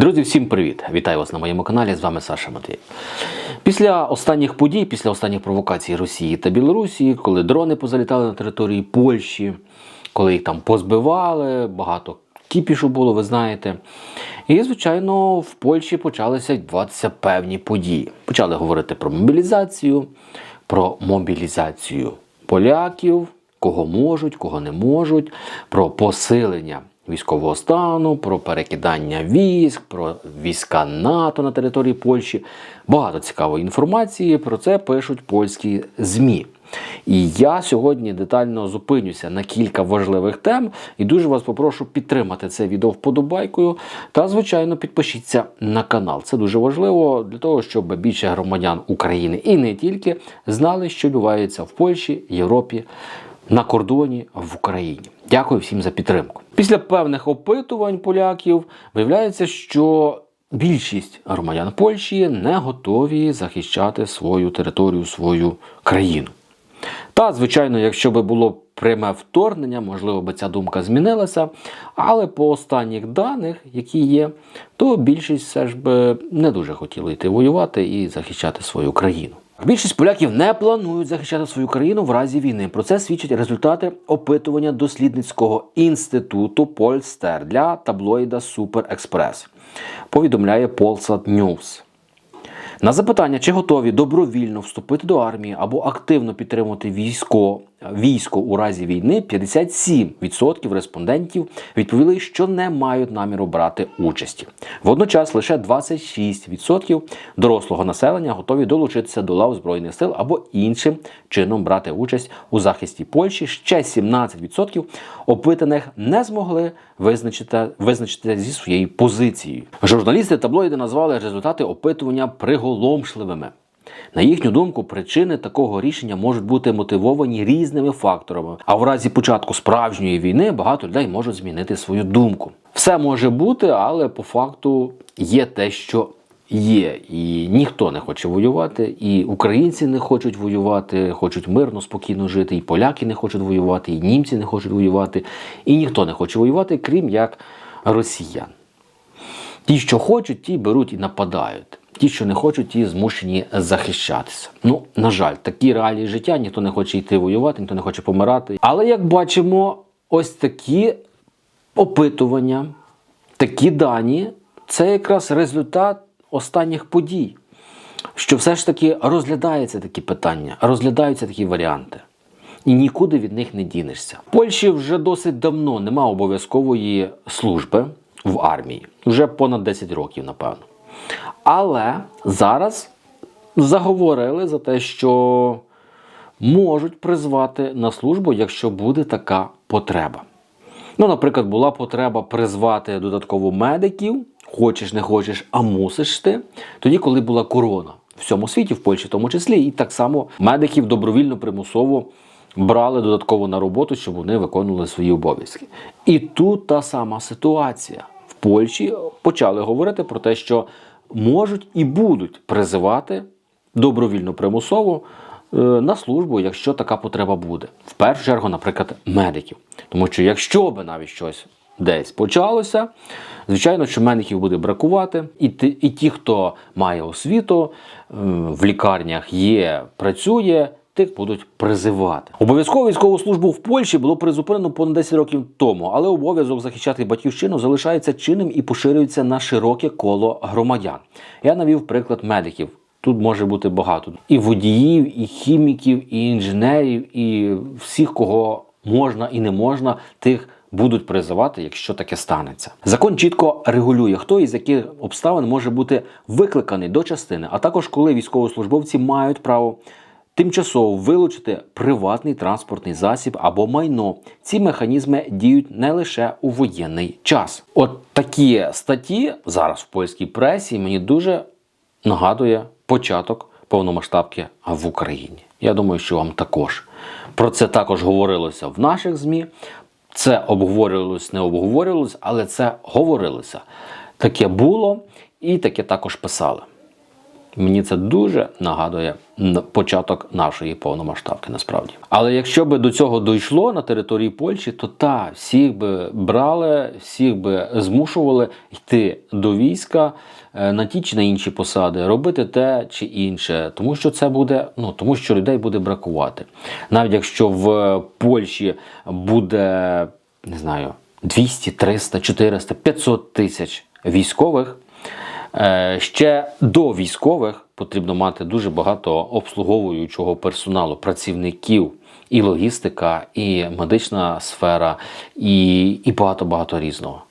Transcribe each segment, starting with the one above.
Друзі, всім привіт! Вітаю вас на моєму каналі. З вами Саша Матвій. Після останніх подій, після останніх провокацій Росії та Білорусі, коли дрони позалітали на території Польщі, коли їх там позбивали, багато кіпішу було, ви знаєте. І, звичайно, в Польщі почалися відбуватися певні події. Почали говорити про мобілізацію, про мобілізацію поляків, кого можуть, кого не можуть, про посилення військового стану, про перекидання військ, про війська НАТО на території Польщі. Багато цікавої інформації про це пишуть польські ЗМІ. І я сьогодні детально зупинюся на кілька важливих тем і дуже вас попрошу підтримати це відео вподобайкою та, звичайно, підпишіться на канал. Це дуже важливо для того, щоб більше громадян України і не тільки знали, що відбувається в Польщі, Європі, на кордоні в Україні. Дякую всім за підтримку. Після певних опитувань поляків виявляється, що більшість громадян Польщі не готові захищати свою територію, свою країну. Та, звичайно, якщо би було пряме вторгнення, можливо би ця думка змінилася. Але по останніх даних, які є, то більшість все ж би не дуже хотіли йти воювати і захищати свою країну. Більшість поляків не планують захищати свою країну в разі війни. Про це свідчать результати опитування дослідницького інституту Польстер для таблоїда Супер Експрес. Повідомляє Polsat News. На запитання, чи готові добровільно вступити до армії або активно підтримувати військо, військо у разі війни, 57% респондентів відповіли, що не мають наміру брати участі. Водночас лише 26% дорослого населення готові долучитися до лав збройних сил або іншим чином брати участь у захисті Польщі. Ще 17% опитаних не змогли визначити, визначити зі своєю позицією. Журналісти таблоїди назвали результати опитування приголомшливими. На їхню думку, причини такого рішення можуть бути мотивовані різними факторами. А в разі початку справжньої війни багато людей можуть змінити свою думку. Все може бути, але по факту є те, що є. І ніхто не хоче воювати, і українці не хочуть воювати, хочуть мирно, спокійно жити, і поляки не хочуть воювати, і німці не хочуть воювати, і ніхто не хоче воювати, крім як росіян. Ті, що хочуть, ті беруть і нападають. Ті, що не хочуть, ті змушені захищатися. Ну, на жаль, такі реалії життя, ніхто не хоче йти воювати, ніхто не хоче помирати. Але як бачимо, ось такі опитування, такі дані це якраз результат останніх подій. Що все ж таки розглядаються такі питання, розглядаються такі варіанти. І нікуди від них не дінешся. В Польщі вже досить давно нема обов'язкової служби в армії, вже понад 10 років, напевно. Але зараз заговорили за те, що можуть призвати на службу, якщо буде така потреба. Ну, наприклад, була потреба призвати додатково медиків, хочеш, не хочеш, а мусиш ти. Тоді, коли була корона в всьому світі, в Польщі в тому числі, і так само медиків добровільно примусово брали додатково на роботу, щоб вони виконували свої обов'язки. І тут та сама ситуація. В Польщі почали говорити про те, що можуть і будуть призивати добровільно примусово е, на службу, якщо така потреба буде. В першу чергу, наприклад, медиків. Тому що якщо би навіть щось десь почалося, звичайно, що медиків буде бракувати, і ті, і ті хто має освіту, в лікарнях є, працює. Тих будуть призивати. Обов'язкову військову службу в Польщі було призупинено понад 10 років тому, але обов'язок захищати батьківщину залишається чинним і поширюється на широке коло громадян. Я навів приклад медиків. Тут може бути багато і водіїв, і хіміків, і інженерів, і всіх, кого можна і не можна, тих будуть призивати, якщо таке станеться. Закон чітко регулює, хто із яких обставин може бути викликаний до частини, а також коли військовослужбовці мають право тимчасово вилучити приватний транспортний засіб або майно. Ці механізми діють не лише у воєнний час. От такі статті зараз в польській пресі мені дуже нагадує початок повномасштабки в Україні. Я думаю, що вам також про це також говорилося в наших ЗМІ. Це обговорювалось, не обговорювалось, але це говорилося. Таке було і таке також писали. Мені це дуже нагадує початок нашої повномасштабки, насправді. Але якщо би до цього дійшло на території Польщі, то та всіх би брали, всіх би змушували йти до війська е, на ті чи на інші посади, робити те чи інше, тому що це буде, ну тому що людей буде бракувати. Навіть якщо в Польщі буде не знаю 200, 300, 400, 500 тисяч військових. Е, Ще до військових потрібно мати дуже багато обслуговуючого персоналу, працівників, і логістика, і медична сфера, і, і багато-багато різного.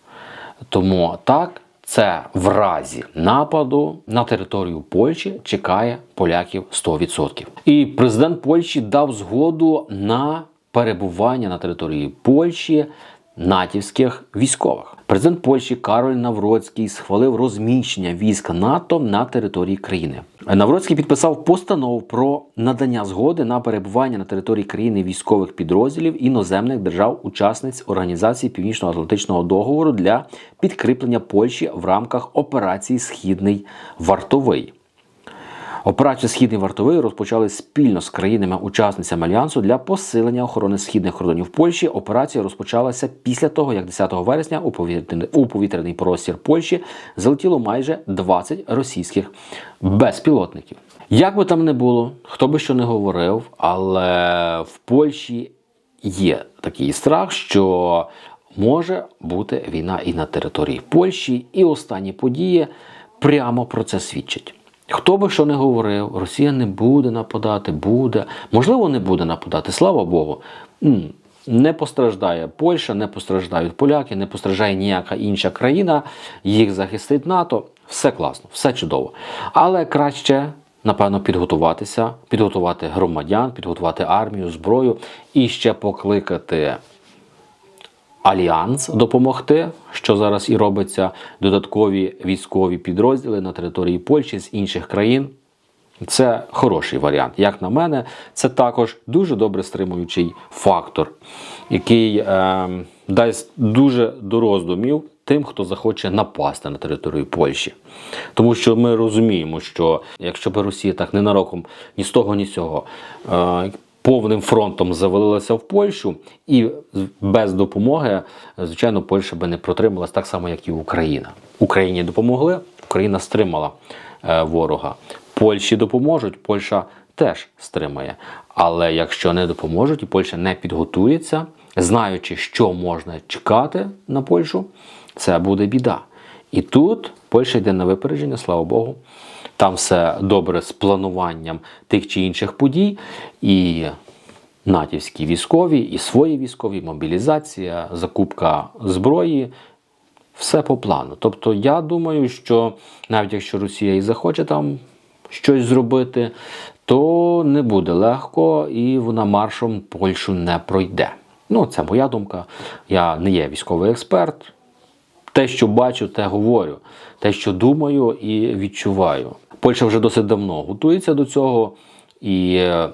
Тому так, це в разі нападу на територію Польщі чекає поляків 100%. І президент Польщі дав згоду на перебування на території Польщі натівських військових. Президент Польщі Кароль Навроцький схвалив розміщення військ НАТО на території країни. Навроцький підписав постанову про надання згоди на перебування на території країни військових підрозділів іноземних держав-учасниць Організації Північно-Атлантичного договору для підкріплення Польщі в рамках операції Східний вартовий. Операцію Східний вартовий розпочали спільно з країнами-учасницями альянсу для посилення охорони східних кордонів Польщі. Операція розпочалася після того, як 10 вересня у повітряний, простір Польщі залетіло майже 20 російських безпілотників. Як би там не було, хто би що не говорив, але в Польщі є такий страх, що може бути війна і на території Польщі, і останні події прямо про це свідчать. Хто би що не говорив, Росія не буде нападати, буде. Можливо, не буде нападати, слава Богу. Не постраждає Польща, не постраждають поляки, не постраждає ніяка інша країна, їх захистить НАТО. Все класно, все чудово. Але краще, напевно, підготуватися, підготувати громадян, підготувати армію, зброю і ще покликати альянс допомогти, що зараз і робиться, додаткові військові підрозділи на території Польщі з інших країн. Це хороший варіант. Як на мене, це також дуже добре стримуючий фактор, який е, дасть дуже до роздумів тим, хто захоче напасти на територію Польщі. Тому що ми розуміємо, що якщо б Росія так ненароком ні з того, ні з цього е, повним фронтом завалилася в Польщу, і без допомоги, звичайно, Польща би не протрималась так само, як і Україна. Україні допомогли, Україна стримала е, ворога. Польщі допоможуть, Польща теж стримає. Але якщо не допоможуть і Польща не підготується, знаючи, що можна чекати на Польщу, це буде біда. І тут Польща йде на випередження, слава Богу. Там все добре з плануванням тих чи інших подій. І натівські військові, і свої військові, мобілізація, закупка зброї. Все по плану. Тобто, я думаю, що навіть якщо Росія і захоче там щось зробити, то не буде легко і вона маршом Польщу не пройде. Ну, це моя думка. Я не є військовий експерт. Те, що бачу, те говорю. Те, що думаю і відчуваю. Польща вже досить давно готується до цього, і е,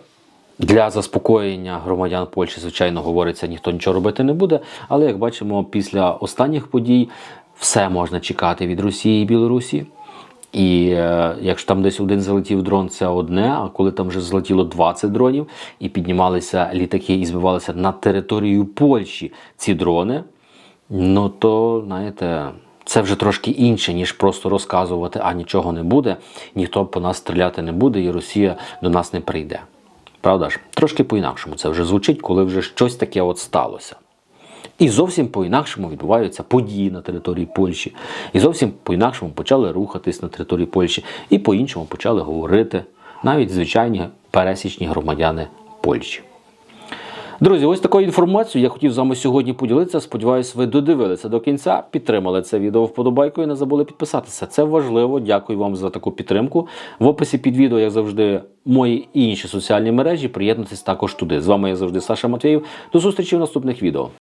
для заспокоєння громадян Польщі, звичайно, говориться, ніхто нічого робити не буде. Але як бачимо, після останніх подій все можна чекати від Росії і Білорусі. І е, якщо там десь один залетів дрон, це одне. А коли там вже злетіло 20 дронів і піднімалися літаки і збивалися на територію Польщі ці дрони, ну то знаєте, це вже трошки інше, ніж просто розказувати, а нічого не буде, ніхто по нас стріляти не буде, і Росія до нас не прийде. Правда ж? Трошки по-інакшому це вже звучить, коли вже щось таке от сталося. І зовсім по-інакшому відбуваються події на території Польщі. І зовсім по-інакшому почали рухатись на території Польщі, і по-іншому почали говорити навіть звичайні пересічні громадяни Польщі. Друзі, ось такою інформацією я хотів з вами сьогодні поділитися. Сподіваюсь, ви додивилися до кінця, підтримали це відео вподобайкою не забули підписатися. Це важливо. Дякую вам за таку підтримку. В описі під відео, як завжди, мої інші соціальні мережі. Приєднуйтесь також туди. З вами я завжди Саша Матвєєв. До зустрічі в наступних відео.